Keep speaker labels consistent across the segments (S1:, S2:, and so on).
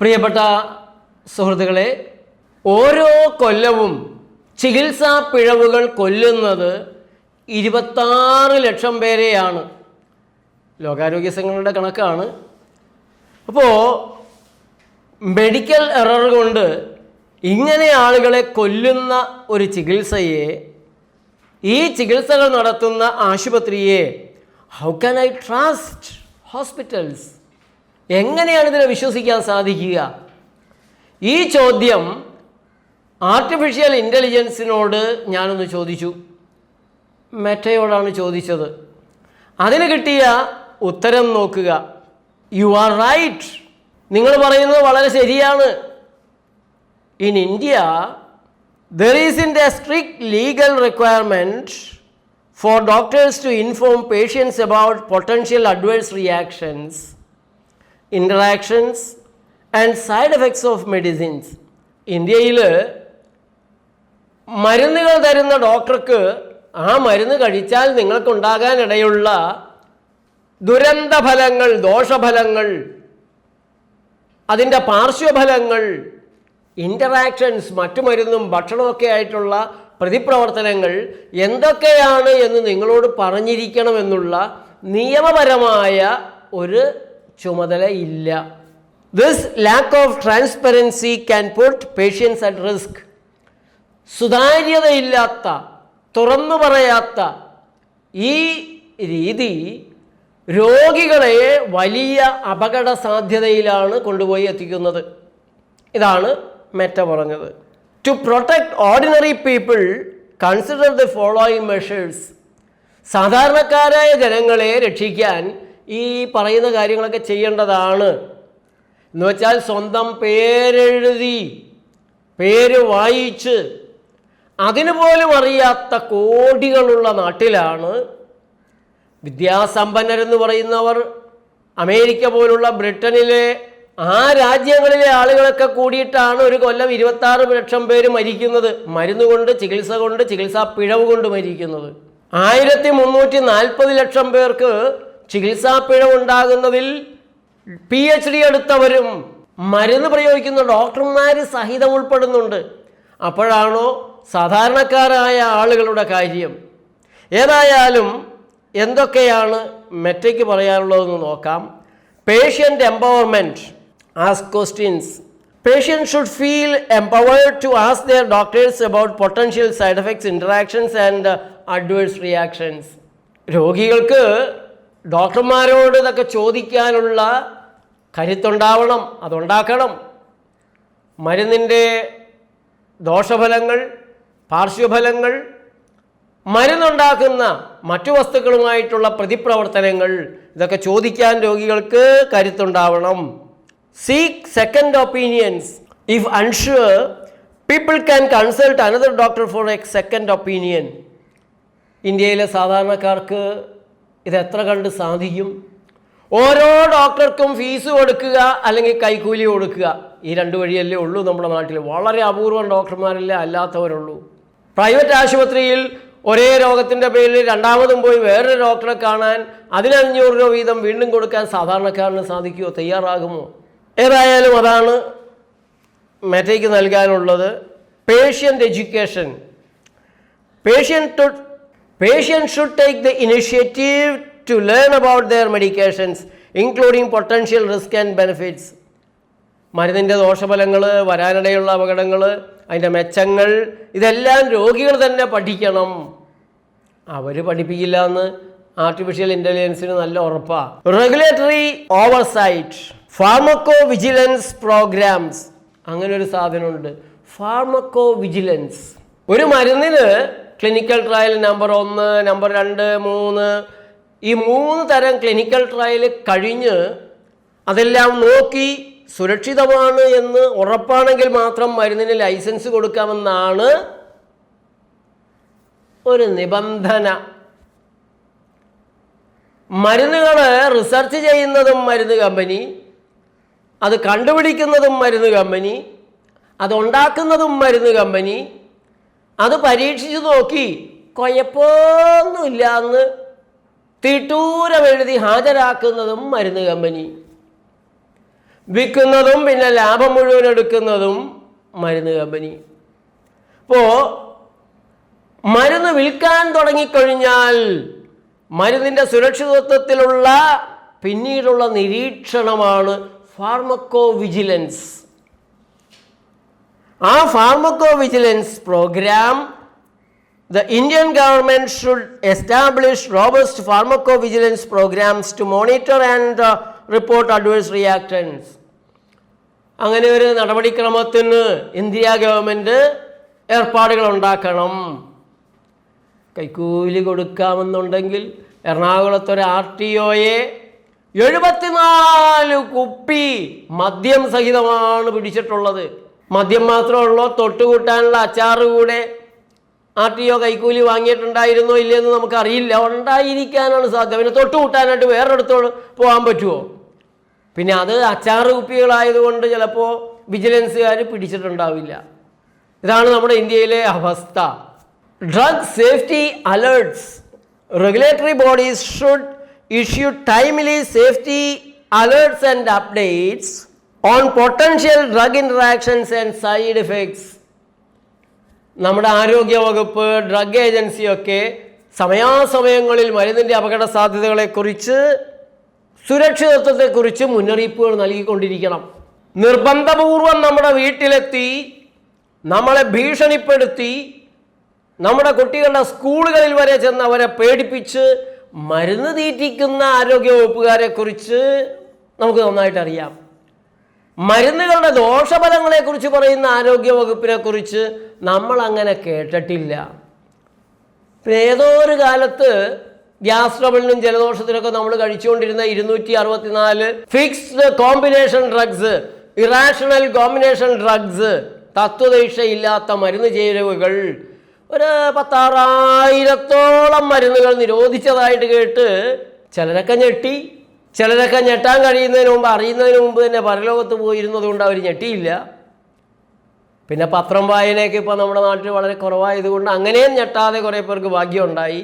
S1: പ്രിയപ്പെട്ട സുഹൃത്തുക്കളെ ഓരോ കൊല്ലവും ചികിത്സാ പിഴവുകൾ കൊല്ലുന്നത് ഇരുപത്താറ് ലക്ഷം പേരെയാണ്. ലോകാരോഗ്യ സംഘടനയുടെ കണക്കാണ്. അപ്പോൾ മെഡിക്കൽ എറർ കൊണ്ട് ഇങ്ങനെ ആളുകളെ കൊല്ലുന്ന ഒരു ചികിത്സയെ ഈ ചികിത്സകൾ നടത്തുന്ന ആശുപത്രിയെ how can I trust hospitals എങ്ങനെയാണ് ഇതിനെ വിശ്വസിക്കാൻ സാധിക്കുക? ഈ ചോദ്യം ആർട്ടിഫിഷ്യൽ ഇന്റലിജൻസിനോട് ഞാനൊന്ന് ചോദിച്ചു. മെറ്റയോടാണ് ചോദിച്ചത്. അതിന് കിട്ടിയ ഉത്തരം നോക്കുക. യു ആർ റൈറ്റ് നിങ്ങൾ പറയുന്നത് വളരെ ശരിയാണ്. In India there is in a strict legal requirement for doctors to inform patients about potential adverse reactions interactions and side effects of medicines ഇന്ത്യയിൽ മരുന്നുകൾ തരുന്ന ഡോക്ടർക്ക് ആ മരുന്ന് കഴിച്ചാൽ നിങ്ങൾക്കുണ്ടാകാനിടയുള്ള ദുരന്തഫലങ്ങൾ ദോഷഫലങ്ങൾ അതിന്റെ പാർശ്വഫലങ്ങൾ ഇന്ററാക്ഷൻസ് മറ്റു മരുന്നും ഭക്ഷണമൊക്കെ ആയിട്ടുള്ള പ്രതിപ്രവർത്തനങ്ങൾ എന്തൊക്കെയാണ് എന്ന് നിങ്ങളോട് പറഞ്ഞിരിക്കണമെന്നുള്ള നിയമപരമായ ഒരു ചുമതല ഇല്ല. This lack of transparency can put patients at risk സുതാര്യതയില്ലാത്ത തുറന്നു പറയാത്ത ഈ രീതി രോഗികളെ വലിയ അപകട സാധ്യതയിലാണ് കൊണ്ടുപോയി എത്തിക്കുന്നത്. ഇതാണ് മെറ്റ പറഞ്ഞത്. To protect ordinary people consider the following measures സാധാരണക്കാരായ ജനങ്ങളെ രക്ഷിക്കാൻ ഈ പറയുന്ന കാര്യങ്ങളൊക്കെ ചെയ്യേണ്ടതാണ്. എന്ന് വെച്ചാൽ സ്വന്തം പേരെഴുതി പേര് വായിച്ച് അതിനു പോലും അറിയാത്ത കോടികളുള്ള നാട്ടിലാണ് വിദ്യാസമ്പന്നരെന്ന് പറയുന്നവർ അമേരിക്ക പോലുള്ള ബ്രിട്ടനിലെ ആ രാജ്യങ്ങളിലെ ആളുകളൊക്കെ കൂടിയിട്ടാണ് ഒരു കൊല്ലം ഇരുപത്താറ് ലക്ഷം പേര് മരിക്കുന്നത്. മരുന്ന് കൊണ്ട് ചികിത്സ കൊണ്ട് ചികിത്സാ പിഴവ് കൊണ്ട് മരിക്കുന്നത്. ആയിരത്തി മുന്നൂറ്റി നാൽപ്പത് ലക്ഷം പേർക്ക് ചികിത്സാ പിഴവ് ഉണ്ടാകുന്നതിൽ പി എച്ച് ഡി എടുത്തവരും മരുന്ന് പ്രയോഗിക്കുന്ന ഡോക്ടർമാർ സഹിതം ഉൾപ്പെടുന്നുണ്ട്. അപ്പോഴാണോ സാധാരണക്കാരായ ആളുകളുടെ കാര്യം. ഏതായാലും എന്തൊക്കെയാണ് മെറ്റയ്ക്ക് പറയാനുള്ളതെന്ന് നോക്കാം. Patient empowerment ask questions patients should feel empowered to ask their doctors about potential side effects interactions and adverse reactions രോഗികൾക്ക് ഡോക്ടർമാരോട് ഇതൊക്കെ ചോദിക്കാനുള്ള കരുത്തുണ്ടാവണം അതുണ്ടാക്കണം. മരുന്നിന്റെ ദോഷഫലങ്ങൾ പാർശ്വഫലങ്ങൾ മരുന്നുണ്ടാക്കുന്ന മറ്റു വസ്തുക്കളുമായിട്ടുള്ള പ്രതിപ്രവർത്തനങ്ങൾ ഇതൊക്കെ ചോദിക്കാൻ രോഗികൾക്ക് കരുത്തുണ്ടാവണം. Seek second opinions if unsure people can consult another doctor for a second opinion ഇന്ത്യയിലെ സാധാരണക്കാർക്ക് ഇത് എത്ര കണ്ട് സാധിക്കും? ഓരോ ഡോക്ടർക്കും ഫീസ് കൊടുക്കുക അല്ലെങ്കിൽ കൈക്കൂലി കൊടുക്കുക. ഈ രണ്ട് വഴിയല്ലേ ഉള്ളൂ നമ്മുടെ നാട്ടിൽ. വളരെ അപൂർവം ഡോക്ടർമാരല്ലേ അല്ലാത്തവരുള്ളൂ. പ്രൈവറ്റ് ആശുപത്രിയിൽ ഒരേ രോഗത്തിന്റെ പേരിൽ രണ്ടാമതും പോയി വേറൊരു ഡോക്ടറെ കാണാൻ അതിന് അഞ്ഞൂറ് രൂപ വീതം വീണ്ടും കൊടുക്കാൻ സാധാരണക്കാരന് സാധിക്കുമോ തയ്യാറാകുമോ? ഏതായാലും അതാണ് മെറ്റയ്ക്ക് നൽകാനുള്ളത്. Patient education. patient patient should take the initiative to learn about their medications including potential risk and benefits. മരുന്നിന്റെ ദോഷഫലങ്ങൾ വരാനിടയുള്ള അപകടങ്ങൾ അതിന്റെ മെച്ചങ്ങൾ ഇതെല്ലാം രോഗികൾ തന്നെ പഠിക്കണം. അവർ പഠിപ്പിക്കില്ല എന്ന് ആർട്ടിഫിഷ്യൽ ഇന്റലിജൻസിന് നല്ല ഉറപ്പാണ് regulatory oversight pharmacovigilance programs അങ്ങനെ ഒരു സാധനമുണ്ട്. ഫാർമക്കോ വിജിലൻസ് ഒരു മരുന്നിന് ക്ലിനിക്കൽ ട്രയൽ നമ്പർ ഒന്ന് നമ്പർ രണ്ട് മൂന്ന്. ഈ മൂന്ന് തരം ക്ലിനിക്കൽ ട്രയൽ കഴിഞ്ഞ് അതെല്ലാം നോക്കി സുരക്ഷിതമാണ് എന്ന് ഉറപ്പാണെങ്കിൽ മാത്രം മരുന്നിന് ലൈസൻസ് കൊടുക്കാമെന്നാണ് ഒരു നിബന്ധന. മരുന്നുകൾ റിസർച്ച് ചെയ്യുന്നതും മരുന്ന് കമ്പനി അത് കണ്ടുപിടിക്കുന്നതും മരുന്ന് കമ്പനി അതുണ്ടാക്കുന്നതും മരുന്ന് കമ്പനി അത് പരീക്ഷിച്ച് നോക്കി. കുഴപ്പമൊന്നുമില്ല എന്ന് എഴുതി ഹാജരാക്കുന്നതും മരുന്ന് കമ്പനി. വിൽക്കുന്നതും പിന്നെ ലാഭം മുഴുവൻ എടുക്കുന്നതും മരുന്ന് കമ്പനി. അപ്പോൾ മരുന്ന് വിൽക്കാൻ തുടങ്ങിക്കഴിഞ്ഞാൽ മരുന്നിന്റെ സുരക്ഷിതത്വത്തിലുള്ള പിന്നീടുള്ള നിരീക്ഷണമാണ് ഫാർമക്കോ വിജിലൻസ് ആ pharmacovigilance program the Indian government should establish robust pharmacovigilance programs to monitor and uh, report adverse reactions. അങ്ങനെ ഒരു നടപടിക്രമത്തിന് ഇന്ത്യ ഗവൺമെന്റ് ഏർപ്പാടുകൾ ഉണ്ടാക്കണം കൈക്കൂലി കൊടുക്കാമെന്നുണ്ടെങ്കിൽ എറണാകുളത്തൊരു ആർ ടി ഒയെ എഴുപത്തിനാല് കുപ്പി മദ്യം സഹിതമാണ് പിടിച്ചിട്ടുള്ളത് മദ്യം മാത്രമുള്ളോ തൊട്ടുകൂട്ടാനുള്ള അച്ചാറ് കൂടെ ആർ ടി ഒ കൈക്കൂലി വാങ്ങിയിട്ടുണ്ടായിരുന്നോ ഇല്ലയെന്ന് നമുക്കറിയില്ല. ഉണ്ടായിരിക്കാനാണ് സാധ്യത. പിന്നെ തൊട്ടുകൂട്ടാനായിട്ട് വേറൊരിടത്തോട് പോകാൻ പറ്റുമോ? പിന്നെ അത് അച്ചാറ് കുപ്പികളായതുകൊണ്ട് ചിലപ്പോൾ വിജിലൻസുകാർ പിടിച്ചിട്ടുണ്ടാവില്ല. ഇതാണ് നമ്മുടെ ഇന്ത്യയിലെ അവസ്ഥ. Drug safety alerts regulatory bodies should issue timely safety alerts and updates on potential drug interactions and side effects നമ്മുടെ ആരോഗ്യ വകുപ്പ് ഡ്രഗ് ഏജൻസിയൊക്കെ സമയാസമയങ്ങളിൽ മരുന്നിന്റെ അപകട സാധ്യതകളെക്കുറിച്ച് സുരക്ഷിതത്വത്തെക്കുറിച്ച് മുന്നറിയിപ്പുകൾ നൽകിക്കൊണ്ടിരിക്കണം. നിർബന്ധപൂർവം നമ്മുടെ വീട്ടിലെത്തി നമ്മളെ ഭീഷണിപ്പെടുത്തി നമ്മുടെ കുട്ടികളുടെ സ്കൂളുകളിൽ വരെ ചെന്ന് അവരെ പേടിപ്പിച്ച് മരുന്ന് തീറ്റിക്കുന്ന ആരോഗ്യവകുപ്പുകാരെക്കുറിച്ച് വകുപ്പുകാരെ നമുക്ക് നന്നായിട്ട് അറിയാം മരുന്നുകളുടെ ദോഷഫലങ്ങളെക്കുറിച്ച് പറയുന്ന ആരോഗ്യ വകുപ്പിനെ കുറിച്ച് നമ്മൾ അങ്ങനെ കേട്ടിട്ടില്ല ഏതോ ഒരു കാലത്ത് ഗ്യാസ് ട്രബിളിനും ജലദോഷത്തിനൊക്കെ നമ്മൾ കഴിച്ചുകൊണ്ടിരുന്ന ഇരുന്നൂറ്റി അറുപത്തിനാല് fixed combination drugs irrational combination drugs തത്വദീക്ഷയില്ലാത്ത മരുന്ന് ചേരുവകൾ ഒരു പത്താറായിരത്തോളം മരുന്നുകൾ നിരോധിച്ചതായിട്ട് കേട്ട് ചിലരൊക്കെ ഞെട്ടി. ചിലരൊക്കെ ഞെട്ടാൻ കഴിയുന്നതിന് മുമ്പ് അറിയുന്നതിന് മുമ്പ് തന്നെ പരലോകത്ത് പോയിരുന്നത് കൊണ്ട് അവർ ഞെട്ടിയില്ല. പിന്നെ പത്രം വായനയൊക്കെ ഇപ്പോൾ നമ്മുടെ നാട്ടിൽ വളരെ കുറവായതുകൊണ്ട് അങ്ങനെയും ഞെട്ടാതെ കുറേ പേർക്ക് ഭാഗ്യമുണ്ടായി.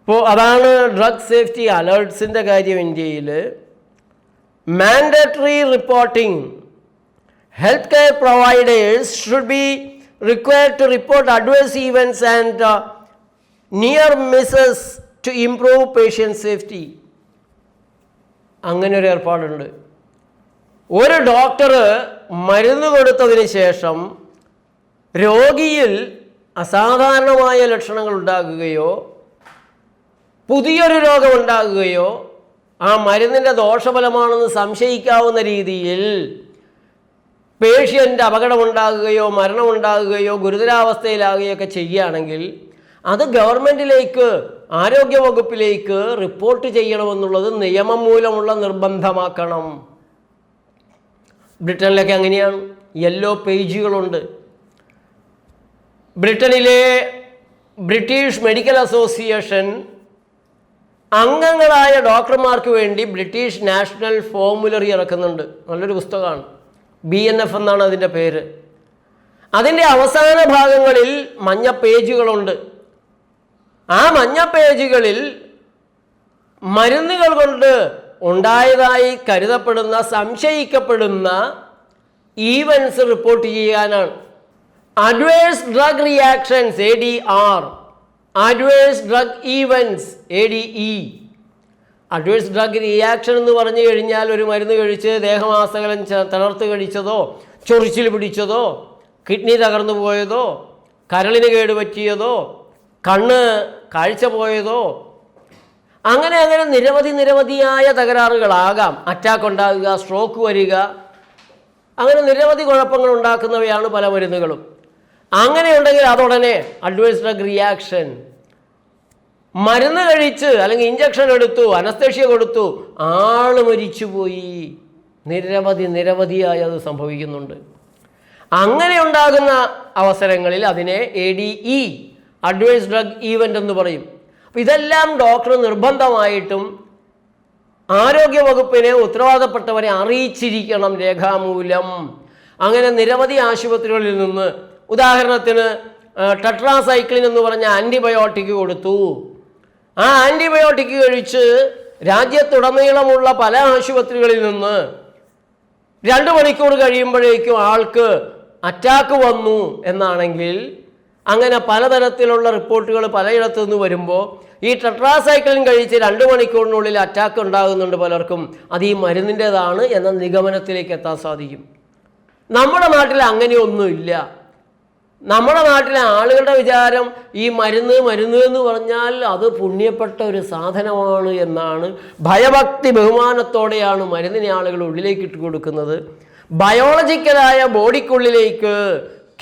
S1: ഇപ്പോൾ അതാണ് ഡ്രഗ് സേഫ്റ്റി അലേർട്സിന്റെ കാര്യം ഇന്ത്യയിൽ mandatory reporting health care providers should be required to report adverse events and near near misses improve patient safety അങ്ങനെ ഒരു ഏർപ്പാടുണ്ട്. ഒരു ഡോക്ടർ മരുന്ന് കൊടുത്തതിന് ശേഷം രോഗിയിൽ അസാധാരണമായ ലക്ഷണങ്ങൾ ഉണ്ടാകുകയോ പുതിയൊരു രോഗം ഉണ്ടാകുകയോ ആ മരുന്നിന്റെ ദോഷഫലമാണെന്ന് സംശയിക്കാവുന്ന രീതിയിൽ പേഷ്യന്റ് അപകടമുണ്ടാകുകയോ മരണമുണ്ടാകുകയോ ഗുരുതരാവസ്ഥയിലാകുകയോ ഒക്കെ ചെയ്യുകയാണെങ്കിൽ അത് ഗവൺമെന്റിലേക്ക് ആരോഗ്യ വകുപ്പിലേക്ക് റിപ്പോർട്ട് ചെയ്യണമെന്നുള്ളത് നിയമം മൂലമുള്ള നിർബന്ധമാക്കണം. ബ്രിട്ടനിലൊക്കെ അങ്ങനെയാണ്. യെല്ലോ പേജുകളുണ്ട്. ബ്രിട്ടനിലെ ബ്രിട്ടീഷ് മെഡിക്കൽ അസോസിയേഷൻ അംഗങ്ങളായ ഡോക്ടർമാർക്ക് വേണ്ടി ബ്രിട്ടീഷ് നാഷണൽ ഫോമുലറി ഇറക്കുന്നുണ്ട്. നല്ലൊരു പുസ്തകമാണ്. ബി എൻ എഫ് എന്നാണ് അതിന്റെ പേര്. അതിന്റെ അവസാന ഭാഗങ്ങളിൽ മഞ്ഞ പേജുകളുണ്ട്. ആ മഞ്ഞ പേജുകളിൽ മരുന്നുകൾ കൊണ്ട് ഉണ്ടായതായി കരുതപ്പെടുന്ന സംശയിക്കപ്പെടുന്ന ഈവൻസ് റിപ്പോർട്ട് ചെയ്യാനാണ്. Adverse drug reactions A D R adverse drug events A D E adverse drug reaction എന്ന് പറഞ്ഞു കഴിഞ്ഞാൽ ഒരു മരുന്ന് കഴിച്ച് ദേഹമാസകലം തളർത്ത് കഴിച്ചതോ ചൊറിച്ചിൽ പിടിച്ചതോ കിഡ്നി തകർന്നു പോയതോ കരളിന് കേടുപറ്റിയതോ കണ്ണ് കാഴ്ച പോയതോ? അങ്ങനെ അങ്ങനെ നിരവധി നിരവധിയായ തകരാറുകളാകാം. അറ്റാക്ക് ഉണ്ടാകുക സ്ട്രോക്ക് വരിക. അങ്ങനെ നിരവധി കുഴപ്പങ്ങൾ ഉണ്ടാക്കുന്നവയാണ് പല മരുന്നുകളും. അങ്ങനെയുണ്ടെങ്കിൽ അതുടനെ അഡ്വേഴ്സ് ഡ്രഗ് റിയാക്ഷൻ മരുന്ന് കഴിച്ച് അല്ലെങ്കിൽ ഇഞ്ചക്ഷൻ എടുത്തു അനസ്തേഷ്യ കൊടുത്തു ആൾ മരിച്ചുപോയി. നിരവധി നിരവധിയായി അത് സംഭവിക്കുന്നുണ്ട്. അങ്ങനെ ഉണ്ടാകുന്ന അവസരങ്ങളിൽ അതിനെ A D E adverse drug event എന്ന് പറയും. അപ്പം ഇതെല്ലാം ഡോക്ടർ നിർബന്ധമായിട്ടും ആരോഗ്യ വകുപ്പിനെ ഉത്തരവാദപ്പെട്ടവരെ അറിയിച്ചിരിക്കണം രേഖാമൂലം. അങ്ങനെ നിരവധി ആശുപത്രികളിൽ നിന്ന് ഉദാഹരണത്തിന് ടെട്രാസൈക്ലിൻ എന്ന് പറഞ്ഞ ആന്റിബയോട്ടിക് കൊടുത്തു. ആ ആന്റിബയോട്ടിക് കഴിച്ച് രാജ്യത്തുടനീളമുള്ള പല ആശുപത്രികളിൽ നിന്ന് രണ്ട് മണിക്കൂർ കഴിയുമ്പോഴേക്കും ആൾക്ക് അറ്റാക്ക് വന്നു എന്നാണെങ്കിൽ അങ്ങനെ പലതരത്തിലുള്ള റിപ്പോർട്ടുകൾ പലയിടത്തു നിന്ന് വരുമ്പോൾ ഈ ടെട്രാസൈക്ലിൻ കഴിച്ച് രണ്ട് മണിക്കൂറിനുള്ളിൽ അറ്റാക്ക് ഉണ്ടാകുന്നുണ്ട് പലർക്കും. അത് ഈ മരുന്നിന്റെതാണ് എന്ന നിഗമനത്തിലേക്ക് എത്താൻ സാധിക്കും. നമ്മുടെ നാട്ടിൽ അങ്ങനെയൊന്നുമില്ല. നമ്മുടെ നാട്ടിലെ ആളുകളുടെ വിചാരം ഈ മരുന്ന് മരുന്ന് എന്ന് പറഞ്ഞാൽ അത് പുണ്യപ്പെട്ട ഒരു സാധനമാണ് എന്നാണ്. ഭയഭക്തി ബഹുമാനത്തോടെയാണ് മരുന്നിനെ ആളുകൾ ഉള്ളിലേക്ക് ഇട്ട് കൊടുക്കുന്നത് ബയോളജിക്കലായ ബോഡിക്കുള്ളിലേക്ക്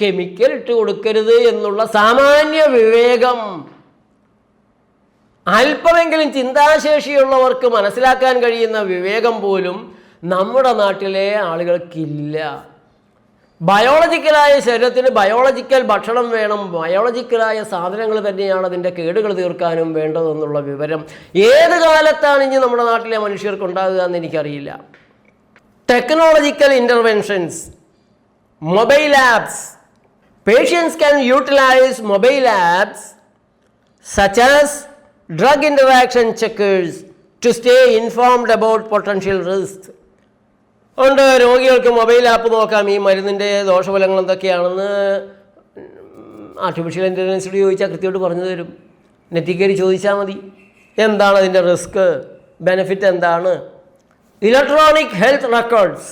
S1: കെമിക്കൽ ഇട്ട് കൊടുക്കരുത് എന്നുള്ള സാമാന്യ വിവേകം. അല്പമെങ്കിലും ചിന്താശേഷിയുള്ളവർക്ക് മനസ്സിലാക്കാൻ കഴിയുന്ന വിവേകം പോലും നമ്മുടെ നാട്ടിലെ ആളുകൾക്കില്ല. ബയോളജിക്കലായ ശരീരത്തിന് ബയോളജിക്കൽ ഭക്ഷണം വേണം ബയോളജിക്കലായ സാധനങ്ങൾ തന്നെയാണ് അതിന്റെ കേടുകൾ തീർക്കാനും വേണ്ടതെന്നുള്ള വിവരം. ഏത് കാലത്താണ് ഇനി നമ്മുടെ നാട്ടിലെ മനുഷ്യർക്ക് ഉണ്ടാകുക എന്ന് എനിക്കറിയില്ല. Technological interventions mobile apps patients can utilise mobile apps such as drug interaction checkers to stay informed about potential risks. ഉണ്ട് രോഗികൾക്ക് മൊബൈൽ ആപ്പ് നോക്കാം. ഈ മരുന്നിന്റെ ദോഷഫലങ്ങൾ എന്തൊക്കെയാണെന്ന് ആർട്ടിഫിഷ്യൽ ഇന്റലിജൻസിനോട് ചോദിച്ചാൽ കൃത്യമായിട്ട് പറഞ്ഞു തരും. നെറ്റിൽ കയറി ചോദിച്ചാൽ മതി. എന്താണ് അതിന്റെ റിസ്ക് ബെനിഫിറ്റ് എന്താണ്? Electronic health records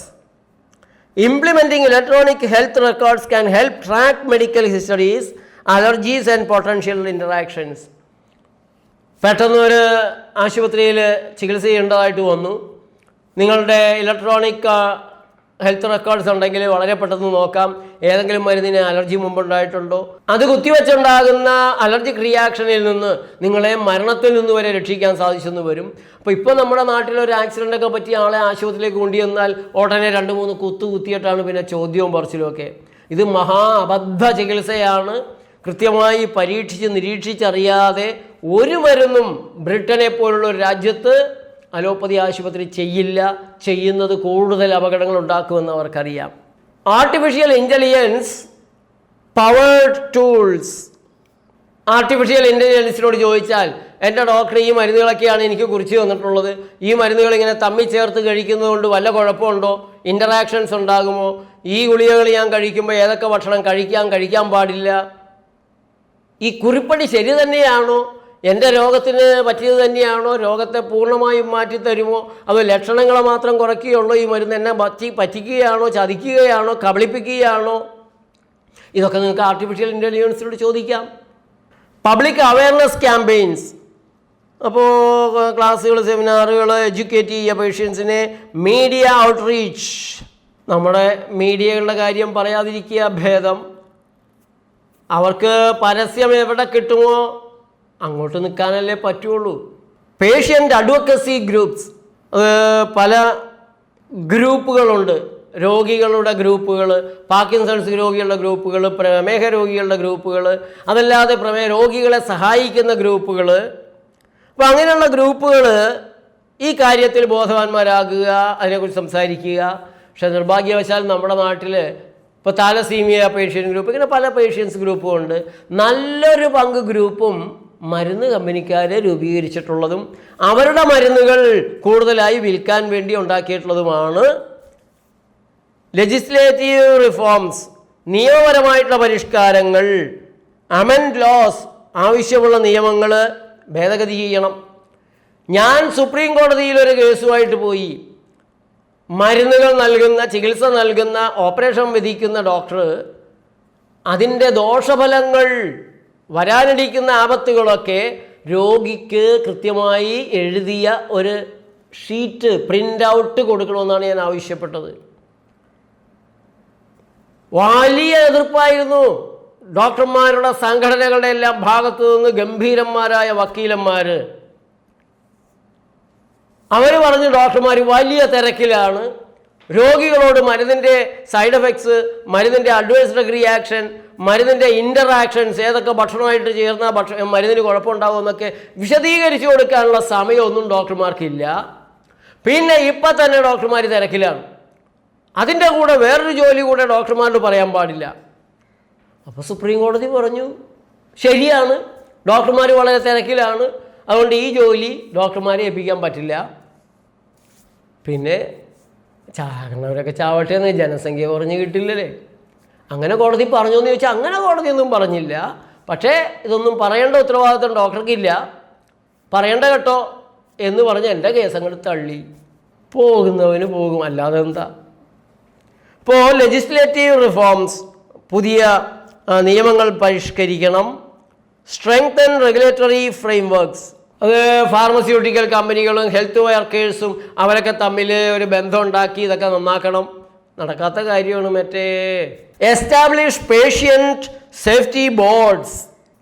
S1: Implementing electronic health records can help track medical histories, allergies and potential interactions. പെട്ടെന്ന് ഒരു ആശുപത്രിയിൽ ചികിത്സ ചെയ്യേണ്ടതായിട്ട് വന്നു നിങ്ങളുടെ ഇലക്ട്രോണിക് ഹെൽത്ത് റെക്കോർഡ്സ് ഉണ്ടെങ്കിൽ വളരെ പെട്ടെന്ന് നോക്കാം ഏതെങ്കിലും മരുന്നിന് അലർജി മുമ്പുണ്ടായിട്ടുണ്ടോ? അത് കുത്തിവെച്ചുണ്ടാകുന്ന അലർജിക് റിയാക്ഷനിൽ നിന്ന് നിങ്ങളെ മരണത്തിൽ നിന്ന് വരെ രക്ഷിക്കാൻ സാധിച്ചെന്ന് വരും. അപ്പോൾ ഇപ്പോൾ നമ്മുടെ നാട്ടിൽ ഒരു ആക്സിഡന്റ് ഒക്കെ പറ്റിയ ആളെ ആശുപത്രിയിലേക്ക് കൊണ്ടുവന്നാൽ ഉടനെ രണ്ട് മൂന്ന് കുത്തു കുത്തിയിട്ടാണ് പിന്നെ ചോദ്യവും പറച്ചിലും ഒക്കെ. ഇത് മഹാ അബദ്ധ ചികിത്സയാണ്. കൃത്യമായി പരീക്ഷിച്ച് നിരീക്ഷിച്ചറിയാതെ ഒരു മരുന്നും ബ്രിട്ടനെ പോലുള്ള ഒരു രാജ്യത്ത് അലോപ്പതി ആശുപത്രി ചെയ്യില്ല. ചെയ്യുന്നത് കൂടുതൽ അപകടങ്ങൾ ഉണ്ടാക്കുമെന്ന് അവർക്കറിയാം. Artificial intelligence powered tools artificial ഇന്റലിജൻസിനോട് ചോദിച്ചാൽ എന്റെ ഡോക്ടർ ഈ മരുന്നുകളൊക്കെയാണ് എനിക്ക് കുറിച്ച് തന്നിട്ടുള്ളത്. ഈ മരുന്നുകൾ ഇങ്ങനെ തമ്മിൽ ചേർത്ത് കഴിക്കുന്നതുകൊണ്ട് വല്ല കുഴപ്പമുണ്ടോ? ഇന്ററാക്ഷൻസ് ഉണ്ടാകുമോ? ഈ ഗുളികകൾ ഞാൻ കഴിക്കുമ്പോൾ ഏതൊക്കെ ഭക്ഷണം കഴിക്കാൻ കഴിക്കാൻ പാടില്ല? ഈ കുറിപ്പടി ശരി തന്നെയാണോ? എന്റെ രോഗത്തിന് പറ്റിയത് തന്നെയാണോ? രോഗത്തെ പൂർണമായും മാറ്റി തരുമോ അതോ ലക്ഷണങ്ങളെ മാത്രം കുറയ്ക്കുകയുള്ളൂ? ഈ മരുന്ന് എന്നെ പറ്റി പറ്റിക്കുകയാണോ? ചതിക്കുകയാണോ? കബളിപ്പിക്കുകയാണോ? ഇതൊക്കെ നിങ്ങൾക്ക് ആർട്ടിഫിഷ്യൽ ഇന്റലിജൻസിനോട് ചോദിക്കാം. പബ്ലിക് അവയർനെസ് ക്യാമ്പയിൻസ് അപ്പോൾ ക്ലാസ്സുകൾ സെമിനാറുകൾ എഡ്യൂക്കേറ്റ് ചെയ്യുക പേഷ്യൻസിനെ മീഡിയ ഔട്ട്റീച്ച് നമ്മുടെ മീഡിയകളുടെ കാര്യം പറയാതിരിക്കുക ഭേദം. അവർക്ക് പരസ്യം എവിടെ കിട്ടുമോ? അങ്ങോട്ട് നിൽക്കാനല്ലേ പറ്റുള്ളൂ. പേഷ്യന്റ് അഡ്വക്കസി ഗ്രൂപ്പ്സ് പല ഗ്രൂപ്പുകളുണ്ട്. രോഗികളുടെ ഗ്രൂപ്പുകൾ പാർക്കിൻസൺസ് രോഗികളുടെ ഗ്രൂപ്പുകൾ പ്രമേഹ രോഗികളുടെ ഗ്രൂപ്പുകൾ അതല്ലാതെ പ്രമേഹ രോഗികളെ സഹായിക്കുന്ന ഗ്രൂപ്പുകൾ അപ്പോൾ അങ്ങനെയുള്ള ഗ്രൂപ്പുകൾ ഈ കാര്യത്തിൽ ബോധവാന്മാരാകുക അതിനെക്കുറിച്ച് സംസാരിക്കുക. പക്ഷെ നിർഭാഗ്യവശാൽ നമ്മുടെ നാട്ടിൽ ഇപ്പോൾ താലസീമിയ പേഷ്യൻ ഗ്രൂപ്പ് ഇങ്ങനെ പല പേഷ്യൻസ് ഗ്രൂപ്പും ഉണ്ട്. നല്ലൊരു പങ്ക് ഗ്രൂപ്പും മരുന്ന് കമ്പനിക്കാർ രൂപീകരിച്ചിട്ടുള്ളതും അവരുടെ മരുന്നുകൾ കൂടുതലായി വിൽക്കാൻ വേണ്ടി ഉണ്ടാക്കിയിട്ടുള്ളതുമാണ് ലെജിസ്ലേറ്റീവ് റിഫോംസ് നിയമപരമായിട്ടുള്ള പരിഷ്കാരങ്ങൾ അമെൻഡ് ലോസ് ആവശ്യമുള്ള നിയമങ്ങൾ ഭേദഗതി ചെയ്യണം. ഞാൻ സുപ്രീം കോടതിയിൽ ഒരു കേസുമായിട്ട് പോയി. മരുന്നുകൾ നൽകുന്ന ചികിത്സ നൽകുന്ന ഓപ്പറേഷൻ വിധിക്കുന്ന ഡോക്ടർ അതിന്റെ ദോഷഫലങ്ങൾ വരാനിരിക്കുന്ന ആപത്തുകളൊക്കെ രോഗിക്ക് കൃത്യമായി എഴുതിയ ഒരു ഷീറ്റ് പ്രിന്റ് ഔട്ട് കൊടുക്കണമെന്നാണ് ഞാൻ ആവശ്യപ്പെട്ടത്. വലിയ എതിർപ്പായിരുന്നു. ഡോക്ടർമാരുടെ സംഘടനകളുടെ എല്ലാം ഭാഗത്തു നിന്ന് ഗംഭീരന്മാരായ വക്കീലന്മാർ അവർ പറഞ്ഞു ഡോക്ടർമാർ വലിയ തിരക്കിലാണ്. രോഗികളോട് മരുന്നിന്റെ സൈഡ് എഫക്ട്സ് മരുന്നിന്റെ അഡ്വൈസ്ഡ് റിയാക്ഷൻ മരുന്നിന്റെ ഇന്ററാക്ഷൻസ് ഏതൊക്കെ ഭക്ഷണമായിട്ട് ചേർന്ന ഭക്ഷ മരുന്നിന് കുഴപ്പമുണ്ടാവും എന്നൊക്കെ വിശദീകരിച്ചു കൊടുക്കാനുള്ള സമയമൊന്നും ഡോക്ടർമാർക്കില്ല. പിന്നെ ഇപ്പം തന്നെ ഡോക്ടർമാർ തിരക്കിലാണ്. അതിന്റെ കൂടെ വേറൊരു ജോലി കൂടെ ഡോക്ടർമാരോട് പറയാൻ പാടില്ല. അപ്പോൾ സുപ്രീം കോടതി പറഞ്ഞു ശരിയാണ്. ഡോക്ടർമാർ വളരെ തിരക്കിലാണ്. അതുകൊണ്ട് ഈ ജോലി ഡോക്ടർമാരെ ഏൽപ്പിക്കാൻ പറ്റില്ല. പിന്നെ ചാകണവരൊക്കെ ചാവട്ടെ എന്ന് ജനസംഖ്യ കുറഞ്ഞ് കിട്ടില്ലല്ലേ. അങ്ങനെ കോടതി പറഞ്ഞു എന്ന് ചോദിച്ചാൽ അങ്ങനെ കോടതിയൊന്നും പറഞ്ഞില്ല. പക്ഷേ ഇതൊന്നും പറയേണ്ട ഉത്തരവാദിത്വം ഡോക്ടർക്കില്ല. പറയേണ്ട കേട്ടോ എന്ന് പറഞ്ഞ് എന്റെ കേസ് അങ്ങോട്ട് തള്ളി. പോകുന്നവന് പോകും. അല്ലാതെ എന്താ? ഇപ്പോൾ ലെജിസ്ലേറ്റീവ് റിഫോംസ് പുതിയ നിയമങ്ങൾ പരിഷ്കരിക്കണം. സ്ട്രെങ്തൻ റെഗുലേറ്ററി ഫ്രെയിംവർക്സ് അത് ഫാർമസ്യൂട്ടിക്കൽ കമ്പനികളും ഹെൽത്ത് വർക്കേഴ്സും അവരൊക്കെ തമ്മിൽ ഒരു ബന്ധം ഉണ്ടാക്കി ഇതൊക്കെ നന്നാക്കണം. നടക്കാത്ത കാര്യമാണ് മറ്റേ എസ്റ്റാബ്ലിഷ് പേഷ്യന്റ് സേഫ്റ്റി ബോർഡ്സ്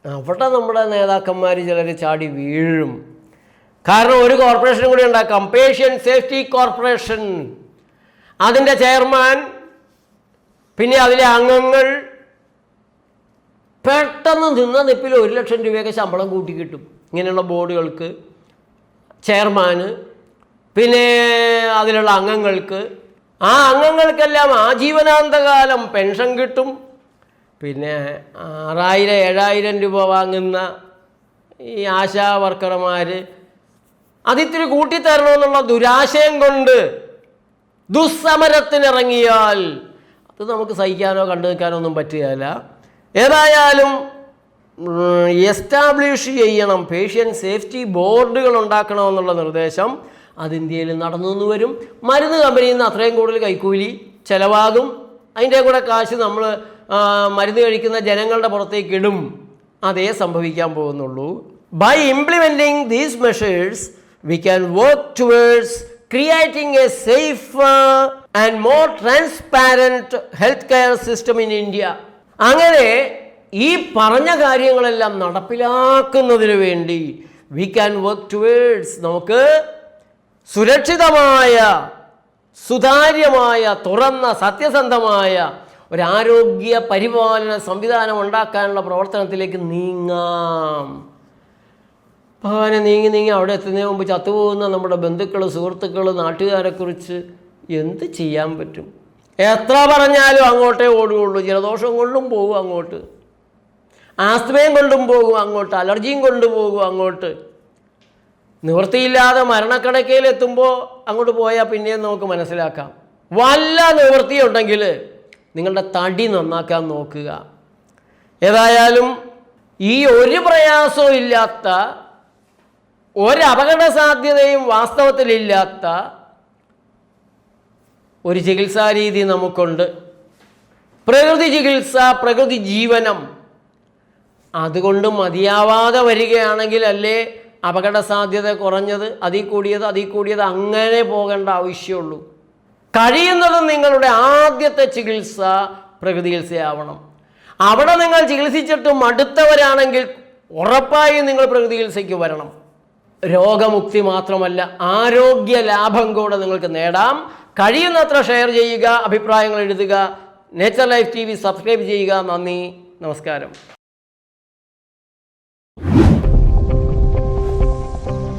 S1: അവിടെ നമ്മുടെ നേതാക്കന്മാർ ചിലർ ചാടി വീഴും. കാരണം ഒരു കോർപ്പറേഷൻ കൂടി ഉണ്ടാക്കാം. പേഷ്യൻ സേഫ്റ്റി കോർപ്പറേഷൻ അതിന്റെ ചെയർമാൻ പിന്നെ അതിലെ അംഗങ്ങൾ പെട്ടെന്ന് നിന്ന നിപ്പിൽ ഒരു ലക്ഷം രൂപയൊക്കെ ശമ്പളം കൂട്ടി കിട്ടും. ഇങ്ങനെയുള്ള ബോർഡുകൾക്ക് ചെയർമാന് പിന്നെ അതിലുള്ള അംഗങ്ങൾക്ക്. ആ അംഗങ്ങൾക്കെല്ലാം ആജീവനാന്തകാലം പെൻഷൻ കിട്ടും. പിന്നെ ആറായിരം ഏഴായിരം രൂപ വാങ്ങുന്ന ഈ ആശാ വർക്കർമാർ അതിത്തിരി കൂട്ടിത്തരണമെന്നുള്ള ദുരാശയം കൊണ്ട് ദുസ്സമരത്തിനിറങ്ങിയാൽ അത് നമുക്ക് സഹിക്കാനോ കണ്ടു നിൽക്കാനോ ഒന്നും പറ്റുകയില്ല. ഏതായാലും എസ്റ്റാബ്ലിഷ് ചെയ്യണം. പേഷ്യൻ സേഫ്റ്റി ബോർഡുകൾ ഉണ്ടാക്കണമെന്നുള്ള നിർദ്ദേശം. അത് ഇന്ത്യയിൽ നടന്നു എന്ന് വരും. മരുന്ന് കമ്പനിയിൽ നിന്ന് അത്രയും കൂടുതൽ കൈക്കൂലി ചിലവാകും. അതിന്റെ കൂടെ കാശ് നമ്മൾ മരുന്ന് കഴിക്കുന്ന ജനങ്ങളുടെ പുറത്തേക്ക് ഇടും. അതേ സംഭവിക്കാൻ പോകുന്നുള്ളൂ. By implementing these measures we can work towards creating a safe and more transparent health care system in India അങ്ങനെ ഈ പറഞ്ഞ കാര്യങ്ങളെല്ലാം നടപ്പിലാക്കുന്നതിന് വേണ്ടി വി ക്യാൻ വർക്ക് ടുവേഴ്സ് നമുക്ക് സുരക്ഷിതമായ സുതാര്യമായ തുറന്ന സത്യസന്ധമായ ഒരു ആരോഗ്യ പരിപാലന സംവിധാനം ഉണ്ടാക്കാനുള്ള പ്രവർത്തനത്തിലേക്ക് നീങ്ങാം. ഭഗവാനെ നീങ്ങി നീങ്ങി അവിടെ എത്തുന്നതിന് മുമ്പ് ചത്തുപോകുന്ന നമ്മുടെ ബന്ധുക്കൾ സുഹൃത്തുക്കൾ നാട്ടുകാരെക്കുറിച്ച് എന്ത് ചെയ്യാൻ പറ്റും? എത്ര പറഞ്ഞാലും അങ്ങോട്ടേ ഓടുകയുള്ളൂ. ജലദോഷം കൊണ്ടും പോകും അങ്ങോട്ട്. ആസ്മയും കൊണ്ടും പോകും അങ്ങോട്ട്. അലർജിയും കൊണ്ടുപോകും അങ്ങോട്ട്. നിവൃത്തിയില്ലാതെ മരണക്കണക്കയിൽ എത്തുമ്പോൾ അങ്ങോട്ട് പോയാൽ പിന്നെയും നമുക്ക് മനസ്സിലാക്കാം. വല്ല നിവൃത്തിയുണ്ടെങ്കിൽ നിങ്ങളുടെ തടി നന്നാക്കാൻ നോക്കുക. ഏതായാലും ഈ ഒരു പ്രയാസവും ഇല്ലാത്ത ഒരപകട സാധ്യതയും വാസ്തവത്തിലില്ലാത്ത ഒരു ചികിത്സാ രീതി നമുക്കുണ്ട്. പ്രകൃതി ചികിത്സ പ്രകൃതി ജീവനം. അതുകൊണ്ട് മതിയാവാതെ വരികയാണെങ്കിൽ അല്ലേ അപകട സാധ്യത കുറഞ്ഞത് അതിൽ കൂടിയത് അതിൽ കൂടിയത് അങ്ങനെ പോകേണ്ട ആവശ്യമുള്ളൂ. കഴിയുന്നതും നിങ്ങളുടെ ആദ്യത്തെ ചികിത്സ പ്രകൃതി ചികിത്സയാവണം അവിടെ നിങ്ങൾ ചികിത്സിച്ചിട്ട് മടുത്തവരാണെങ്കിൽ ഉറപ്പായും നിങ്ങൾ പ്രകൃതി ചികിത്സയ്ക്ക് വരണം. രോഗമുക്തി മാത്രമല്ല ആരോഗ്യ ലാഭം കൂടെ നിങ്ങൾക്ക് നേടാം. കഴിയുന്നത്ര ഷെയർ ചെയ്യുക അഭിപ്രായങ്ങൾ എഴുതുക. നേച്ചർ ലൈഫ് ടി സബ്സ്ക്രൈബ് ചെയ്യുക. നന്ദി. നമസ്കാരം.